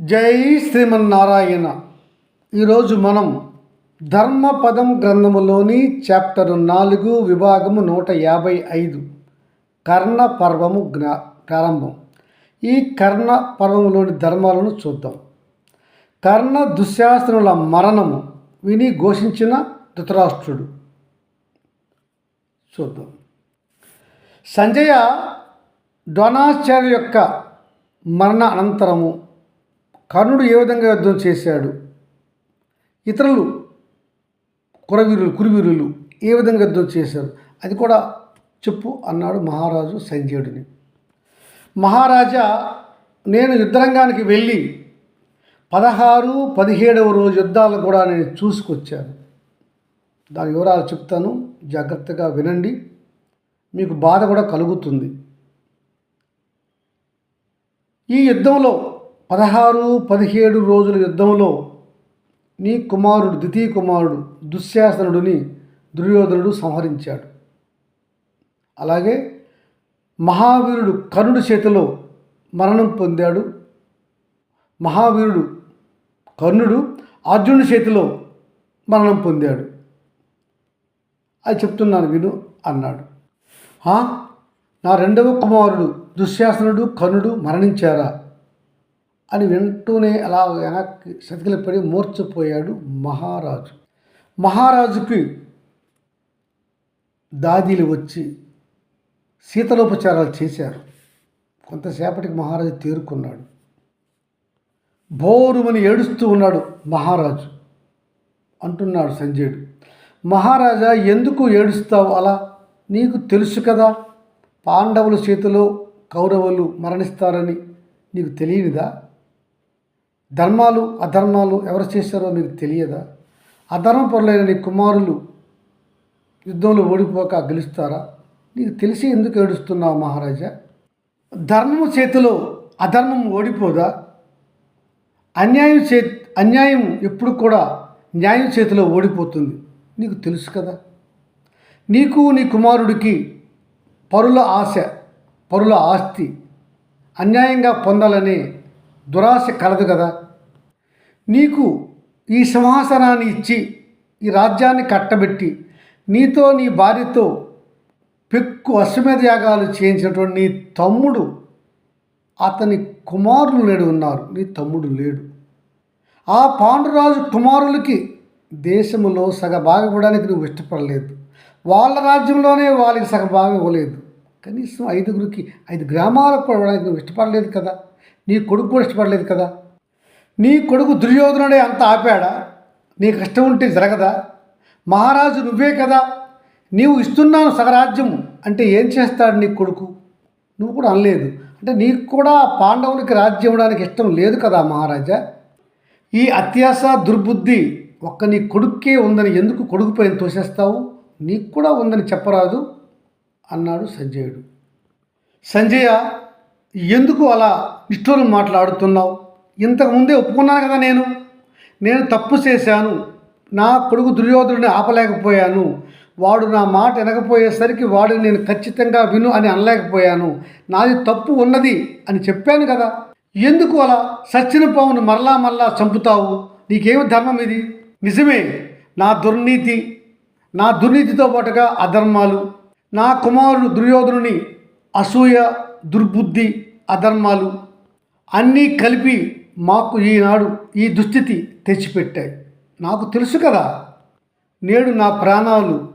జై శ్రీమన్నారాయణ. ఈరోజు మనం ధర్మపదం గ్రంథములోని చాప్టర్ నాలుగు విభాగము నూట యాభై ఐదు కర్ణ పర్వము జ్ఞా ప్రారంభం. ఈ కర్ణ పర్వములోని ధర్మాలను చూద్దాం. కర్ణ దుశ్శాసనుల మరణము విని ఘోషించిన ధృతరాష్ట్రుడు. చూద్దాం. సంజయ ద్రోణాచార్య యొక్క మరణ అనంతరము కర్ణుడు ఏ విధంగా యుద్ధం చేశాడు? ఇతరులు కురవీరులు కురువీరులు ఏ విధంగా యుద్ధం చేశారు? అది కూడా చెప్పు అన్నాడు మహారాజు సంజయుడిని. మహారాజా నేను యుద్ధరంగానికి వెళ్ళి పదహారు పదిహేడవ రోజు యుద్ధాలు కూడా నేను చూసుకొచ్చాను. దాని వివరాలు చెప్తాను. జాగ్రత్తగా వినండి. మీకు బాధ కూడా కలుగుతుంది. ఈ యుద్ధంలో పదహారు పదిహేడు రోజుల యుద్ధంలో నీ కుమారుడు ద్వితీయ కుమారుడు దుశ్శాసనుడిని దుర్యోధనుడు సంహరించాడు. అలాగే మహావీరుడు కర్ణుడి చేతిలో మరణం పొందాడు. మహావీరుడు కర్ణుడు అర్జునుడి చేతిలో మరణం పొందాడు. అది చెప్తున్నాను విను అన్నాడు. నా రెండవ కుమారుడు దుశ్శాసనుడు కర్ణుడు మరణించారా? అని వింటూనే అలా వెనక్కి సతికిలపడి మూర్చపోయాడు మహారాజు. మహారాజుకి దాదీలు వచ్చి శీతలోపచారాలు చేశారు. కొంతసేపటికి మహారాజు తేరుకున్నాడు. బోరుమని ఏడుస్తూ ఉన్నాడు మహారాజు అంటున్నాడు సంజయుడు. మహారాజా ఎందుకు ఏడుస్తావు అలా? నీకు తెలుసు కదా పాండవుల చేతిలో కౌరవులు మరణిస్తారని నీకు తెలియనిదా? ధర్మాలు అధర్మాలు ఎవరు చేశారో నీకు తెలియదా? అధర్మపరులైన నీ కుమారులు యుద్ధంలో ఓడిపోక గెలుస్తారా? నీకు తెలిసి ఎందుకు ఏడుస్తున్నావు మహారాజా? ధర్మము చేతిలో అధర్మం ఓడిపోదా? అన్యాయం చే అన్యాయం ఎప్పుడు కూడా న్యాయం చేతిలో ఓడిపోతుంది. నీకు తెలుసు కదా. నీకు నీ కుమారుడికి పరుల ఆశ పరుల ఆస్తి అన్యాయంగా పొందాలనే దురాశ కలదు కదా. నీకు ఈ సింహాసనాన్ని ఇచ్చి ఈ రాజ్యాన్ని కట్టబెట్టి నీతో నీ భార్యతో పెక్కు అశ్వమేధ యాగాలు చేయించినటువంటి నీ తమ్ముడు అతని కుమారులు నేడు ఉన్నారు. నీ తమ్ముడు లేడు. ఆ పాండురాజు కుమారులకి దేశంలో సగ భాగం ఇవ్వడానికి నువ్వు ఇష్టపడలేదు. వాళ్ళ రాజ్యంలోనే వాళ్ళకి సగ భాగం ఇవ్వలేదు. కనీసం ఐదుగురికి ఐదు గ్రామాలకు కూడా ఇవ్వడానికి నువ్వు ఇష్టపడలేదు కదా. నీ కొడుకు కూడా ఇష్టపడలేదు కదా? నీ కొడుకు దుర్యోధనుడే అంత ఆపాడా? నీకు ఇష్టం ఉంటే జరగదా? మహారాజు నువ్వే కదా? నీవు ఇస్తున్నాను సగరాజ్యం అంటే ఏం చేస్తాడు నీ కొడుకు? నువ్వు కూడా అనలేదు. అంటే నీకు కూడా పాండవునికి రాజ్యం ఇవ్వడానికి ఇష్టం లేదు కదా మహారాజా? ఈ అత్యాస దుర్బుద్ధి ఒక్క నీ కొడుక్కే ఉందని ఎందుకు కొడుకు పైన తోసేస్తావు? నీకు కూడా ఉందని చెప్పరాదు అన్నాడు సంజయుడు. సంజయ ఎందుకు అలా నిష్ఠూరం మాట్లాడుతున్నావు? ఇంతకుముందే ఒప్పుకున్నాను కదా నేను. నేను తప్పు చేశాను. నా కొడుకు దుర్యోధనుడిని ఆపలేకపోయాను. వాడు నా మాట వినకపోయేసరికి వాడిని నేను ఖచ్చితంగా విను అని అనలేకపోయాను. నాది తప్పు ఉన్నది అని చెప్పాను కదా. ఎందుకు అలా? సచ్చిన పావును మరలా మరలా చంపుతావు? నీకేమి ధర్మం ఇది? నిజమే. నా దుర్నీతి నా దుర్నీతితో పాటుగా అధర్మాలు. నా కుమారుడు దుర్యోధనుని అసూయ దుర్బుద్ధి అధర్మాలు. అన్నీ కలిపి మాకు ఈనాడు ఈ దుస్థితి తెచ్చిపెట్టాయి. నాకు తెలుసు కదా నేడు నా ప్రాణాలు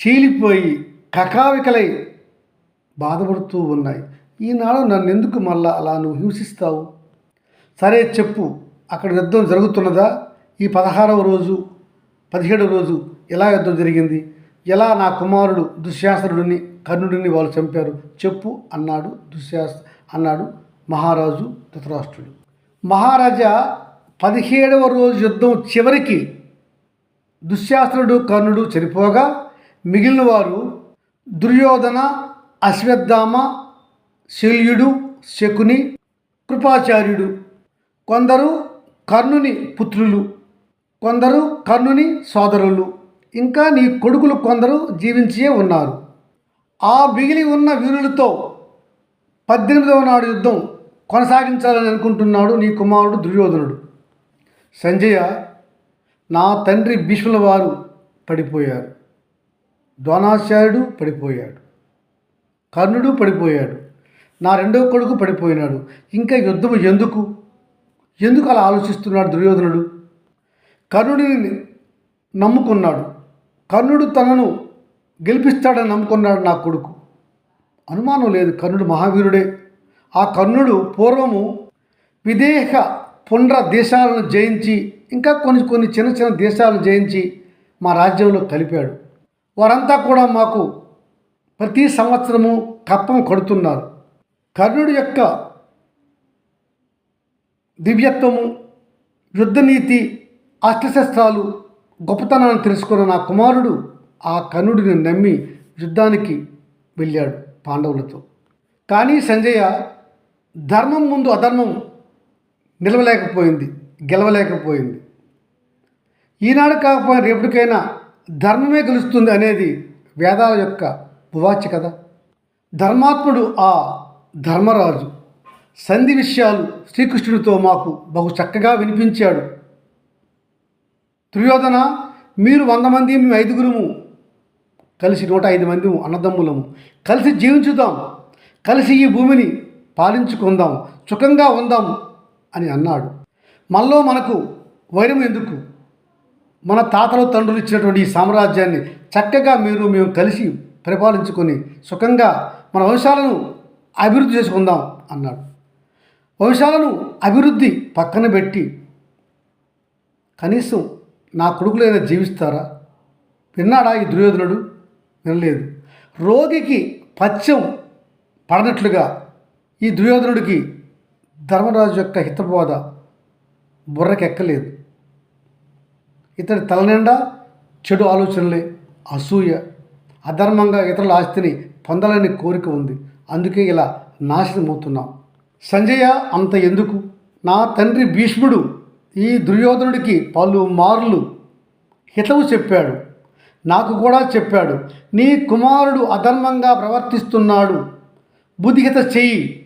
చీలిపోయి కకావికలై బాధపడుతూ ఉన్నాయి. ఈనాడు నన్ను ఎందుకు మళ్ళా అలా నువ్వు హింసిస్తావు? సరే చెప్పు అక్కడ యుద్ధం జరుగుతున్నదా? ఈ పదహారవ రోజు పదిహేడవ రోజు ఎలా యుద్ధం జరిగింది? ఎలా నా కుమారుడు దుశ్శాసనుడిని కర్ణుడిని వాళ్ళు చంపారు? చెప్పు అన్నాడు దుశ్శాస అన్నాడు మహారాజు ధృతరాష్ట్రుడు. మహారాజా పదిహేడవ రోజు యుద్ధం చివరికి దుశ్శాస్త్రుడు కర్ణుడు చనిపోగా మిగిలిన వారు దుర్యోధన అశ్వత్థామ శల్యుడు శకుని కృపాచార్యుడు కొందరు కర్ణుని పుత్రులు కొందరు కర్ణుని సోదరులు ఇంకా నీ కొడుకులు కొందరు జీవించే ఉన్నారు. ఆ మిగిలి ఉన్న వీరులతో పద్దెనిమిదవ నాడు యుద్ధం కొనసాగించాలని అనుకుంటున్నాడు నీ కుమారుడు దుర్యోధనుడు. సంజయ నా తండ్రి భీష్ముల వారు పడిపోయారు. ద్రోణాచార్యుడు పడిపోయాడు. కర్ణుడు పడిపోయాడు. నా రెండవ కొడుకు పడిపోయినాడు. ఇంకా యుద్ధం ఎందుకు? ఎందుకు అలా ఆలోచిస్తున్నాడు దుర్యోధనుడు? కర్ణుడిని నమ్ముకున్నాడు. కర్ణుడు తనను గెలిపిస్తాడని నమ్ముకున్నాడు నా కొడుకు. అనుమానం లేదు. కర్ణుడు మహావీరుడే. ఆ కర్ణుడు పూర్వము విదేహ పుండ్ర దేశాలను జయించి ఇంకా కొన్ని కొన్ని చిన్న చిన్న దేశాలను జయించి మా రాజ్యంలో కలిపాడు. వారంతా కూడా మాకు ప్రతి సంవత్సరము కప్పం కొడుతున్నారు. కర్ణుడి యొక్క దివ్యత్వము యుద్ధనీతి అస్త్రశస్త్రాలు గొప్పతనాన్ని తెలుసుకున్న నా కుమారుడు ఆ కర్ణుడిని నమ్మి యుద్ధానికి వెళ్ళాడు పాండవులతో. కానీ సంజయ ధర్మం ముందు అధర్మం నిలవలేకపోయింది గెలవలేకపోయింది. ఈనాడు కాకపోయినా రేపటికైనా ధర్మమే గెలుస్తుంది అనేది వేదాల యొక్క ఉవాచ్య కదా ధర్మాత్ముడు ఆ ధర్మరాజు. సంధి విషయాలు శ్రీకృష్ణుడితో మాకు బహు చక్కగా వినిపించాడు. దుర్యోధన మీరు వంద మంది మేము ఐదుగురుము కలిసి నూట ఐదు మంది అన్నదమ్ములము. కలిసి జీవించుదాం. కలిసి ఈ భూమిని పాలించుకుందాం సుఖంగా ఉందాం అని అన్నాడు. మనలో మనకు వైరం ఎందుకు? మన తాతలు తండ్రులు ఇచ్చినటువంటి ఈ సామ్రాజ్యాన్ని చక్కగా మీరు మేము కలిసి పరిపాలించుకొని సుఖంగా మన వంశాలను అభివృద్ధి చేసుకుందాం అన్నాడు. వంశాలను అభివృద్ధి పక్కన పెట్టి కనీసం నా కొడుకులైనా జీవిస్తారా? విన్నాడా ఈ దుర్యోధనుడు? వినలేదు. రోగికి పథ్యం పడనట్లుగా ఈ దుర్యోధనుడికి ధర్మరాజు యొక్క హితబోధ బుర్రకెక్కలేదు. ఇతడి తలనిండా చెడు ఆలోచనలే అసూయ అధర్మంగా ఇతరుల ఆస్తిని పొందాలని కోరిక ఉంది. అందుకే ఇలా నాశనమవుతున్నాం. సంజయ అంత ఎందుకు? నా తండ్రి భీష్ముడు ఈ దుర్యోధనుడికి పలు మార్లు హితవు చెప్పాడు. నాకు కూడా చెప్పాడు. నీ కుమారుడు అధర్మంగా ప్రవర్తిస్తున్నాడు. బుద్ధిహిత చెయ్యి.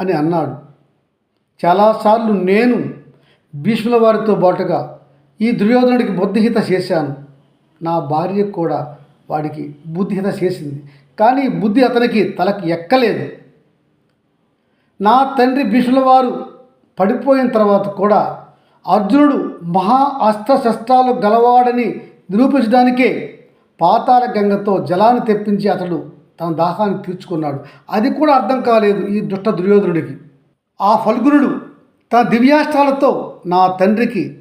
అని అన్నాడు. చాలాసార్లు నేను భీష్ముల వారితో పాటుగా ఈ దుర్యోధనుడికి బుద్ధిహిత చేశాను. నా భార్య కూడా వాడికి బుద్ధిహిత చేసింది. కానీ బుద్ధి అతనికి తలకి ఎక్కలేదు. నా తండ్రి భీష్ముల వారు పడిపోయిన తర్వాత కూడా అర్జునుడు మహా అస్త్రశస్త్రాలు గలవాడని నిరూపించడానికే పాతాల గంగతో జలాన్ని తెప్పించి అతడు తన దాహాన్ని తీర్చుకున్నాడు. అది కూడా అర్థం కాలేదు ఈ దుష్ట దుర్యోధనుడికి. ఆ ఫల్గునుడు తన దివ్యాష్ట్రాలతో నా తండ్రికి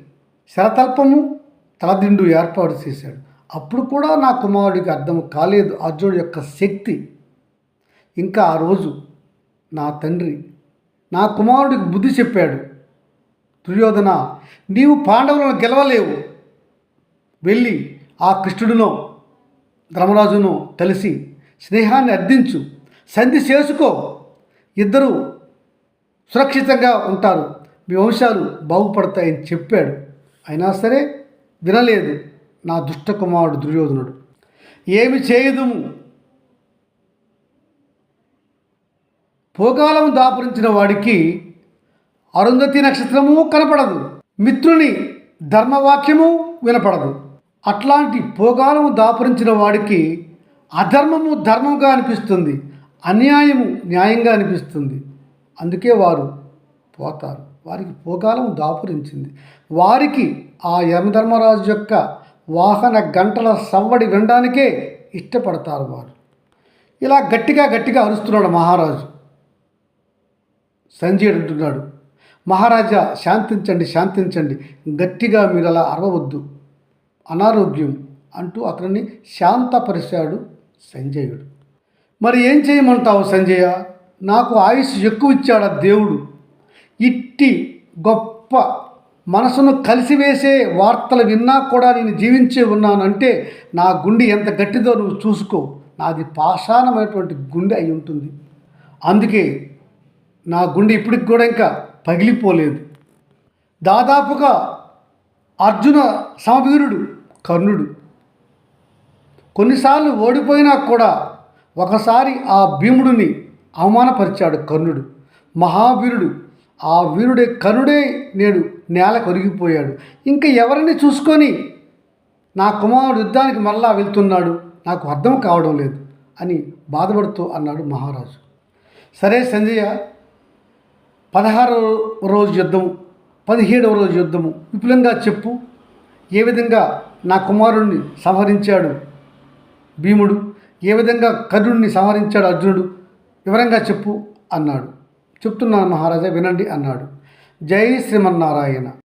శరతల్పము తలదిండు ఏర్పాటు చేశాడు. అప్పుడు కూడా నా కుమారుడికి అర్థం కాలేదు అర్జునుడి యొక్క శక్తి. ఇంకా ఆ రోజు నా తండ్రి నా కుమారుడికి బుద్ధి చెప్పాడు. దుర్యోధన నీవు పాండవులను గెలవలేవు. వెళ్ళి ఆ కృష్ణుడినో ధర్మరాజును కలిసి స్నేహాన్ని అర్థించు. సంధి చేసుకో. ఇద్దరు సురక్షితంగా ఉంటారు. మీ వంశాలు బాగుపడతాయని చెప్పాడు. అయినా సరే వినలేదు. నా దుష్ట కుమారుడు దుర్యోధనుడు. ఏమి చేయదుము? భోగాలం దాపురించిన వాడికి అరుంధతి నక్షత్రము కనపడదు. మిత్రుని ధర్మవాక్యము వినపడదు. అట్లాంటి భోగాలము దాపురించిన వాడికి అధర్మము ధర్మంగా అనిపిస్తుంది అన్యాయము న్యాయంగా అనిపిస్తుంది. అందుకే వారు పోతారు. వారికి పోకాలం దాపురించింది. వారికి ఆ యమధర్మరాజు యొక్క వాహన గంటల సవ్వడి వినడానికే ఇష్టపడతారు వారు. ఇలా గట్టిగా గట్టిగా అరుస్తున్నాడు మహారాజు. సంజయుడు అంటున్నాడు మహారాజా శాంతించండి శాంతించండి. గట్టిగా మీరు అలా అరవవద్దు. అనారోగ్యం అంటూ అతన్ని శాంతపరిచాడు సంజయుడు. మరి ఏం చేయమంటావు సంజయ? నాకు ఆయుష్ ఎక్కువ ఇచ్చాడు ఆ దేవుడు. ఇట్టి గొప్ప మనసును కలిసివేసే వార్తలు విన్నా కూడా నేను జీవించే ఉన్నానంటే నా గుండె ఎంత గట్టిదో నువ్వు చూసుకో. నాది పాషాణమైనటువంటి గుండె అయి ఉంటుంది. అందుకే నా గుండె ఇప్పటికి కూడా ఇంకా పగిలిపోలేదు. దాదాపుగా అర్జున సమవీరుడు కర్ణుడు కొన్నిసార్లు ఓడిపోయినా కూడా ఒకసారి ఆ భీముడిని అవమానపరిచాడు కర్ణుడు. మహావీరుడు ఆ వీరుడే కర్ణుడే నేడు నేల కొరిగిపోయాడు. ఇంకా ఎవరిని చూసుకొని నా కుమారుడు యుద్ధానికి మరలా వెళ్తున్నాడు? నాకు అర్థం కావడం లేదు అని బాధపడుతూ అన్నాడు మహారాజు. సరే సంజయ పదహారవ రోజు యుద్ధం పదిహేడవ రోజు యుద్ధము విపులంగా చెప్పు. ఏ విధంగా నా కుమారుణ్ణి సంహరించాడు? భీముడు ఏ విధంగా కర్ణుడిని సంహరించాడు అర్జునుడు? వివరంగా చెప్పు అన్నాడు. చెప్తున్నాను మహారాజా వినండి అన్నాడు. జై శ్రీమన్నారాయణ.